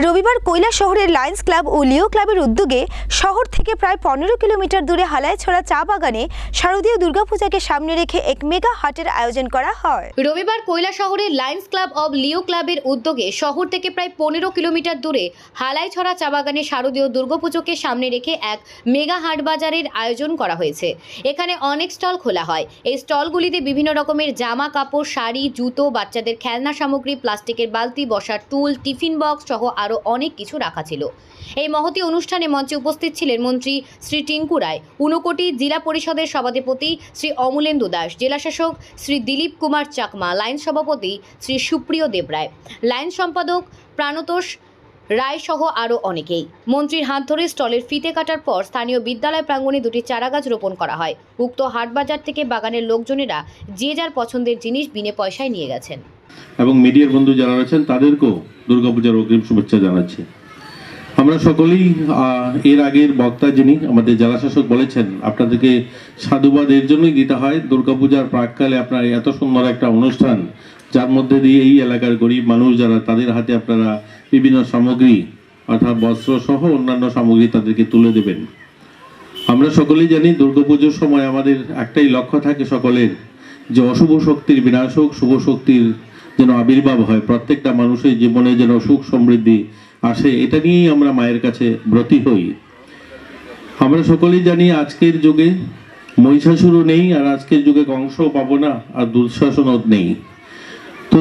রবিবার কৈলা শহরের লায়ন্স ক্লাব ও লিও ক্লাবের উদ্যোগে শহর থেকে প্রায় পনেরো কিলোমিটার দূরে হালাইছড়া চা বাগানে শারদীয় দুর্গাপূজাকে সামনে রেখে এক মেগা হাটের আয়োজন করা হয়। রবিবার কৈলা শহরের লায়ন্স ক্লাব অব লিও ক্লাবের উদ্যোগে শহর থেকে প্রায় পনেরো কিলোমিটার দূরে হালাইছড়া চা বাগানে শারদীয় দুর্গাপুজোকে সামনে রেখে এক মেগা হাট বাজারের আয়োজন করা হয়েছে। এখানে অনেক স্টল খোলা হয়। এই স্টলগুলিতে বিভিন্ন রকমের জামা কাপড়, শাড়ি, জুতো, বাচ্চাদের খেলনা সামগ্রী, প্লাস্টিকের বালতি, বসার টুল, টিফিন বক্স সহ আরও অনেক কিছু রাখা ছিল। এই মহতি অনুষ্ঠানে মঞ্চে উপস্থিত ছিলেন মন্ত্রী শ্রী টিঙ্কু রায়, ঊনকোটি জেলা পরিষদের সভাধিপতি শ্রী অমলেন্দু দাস জেলাশাসক শ্রী দিলীপ কুমার চাকমা, লাইন সভাপতি শ্রী সুপ্রিয় দেবরায় লাইন সম্পাদক প্রাণতোষ রায় সহ আরও অনেকেই। মন্ত্রীর হাত ধরে স্টলের ফিতে কাটার পর স্থানীয় বিদ্যালয় প্রাঙ্গণে দুটি চারাগাছ রোপণ করা হয়। উক্ত হাটবাজার থেকে বাগানের লোকজনেরা যে যার পছন্দের জিনিস বিনে পয়সায় নিয়ে গেছেন। এবং মিডিয়ার বন্ধু যারা রয়েছেন, তাদেরকেও দুর্গাপূজার অগ্রিম শুভেচ্ছা জানাচ্ছি। আমরা সকলেই এর আগের বক্তা যিনি আমাদের জেলা শাসক বলেছেন, আপনাদেরকে সাধুবাদ, এর জন্যই দিতে হয়। দুর্গাপূজার প্রাককালে আপনার এত সুন্দর একটা অনুষ্ঠান, যার মধ্যে দিয়ে এই এলাকার গরিব মানুষ যারা, তাদের হাতে আপনারা বিভিন্ন সামগ্রী, অর্থাৎ বস্ত্র সহ অন্যান্য সামগ্রী তাদেরকে তুলে দেবেন। আমরা সকলেই জানি, দুর্গাপুজোর সময় আমাদের একটাই লক্ষ্য থাকে সকলের, যে অশুভ শক্তির বিনাশ হোক, শুভ শক্তির যেন আবির্ভাব হয়। প্রত্যেকটা মানুষের জীবনে যেন সুখ সমৃদ্ধি আসে, এটা নিয়েই আমরা মায়ের কাছে ব্রতী হই। আমরা সকলেই জানি আজকের যুগে মহিষাসুরও নেই, আর আজকের যুগে কংসও পাবো না, আর দুঃশাসনও নেই। তো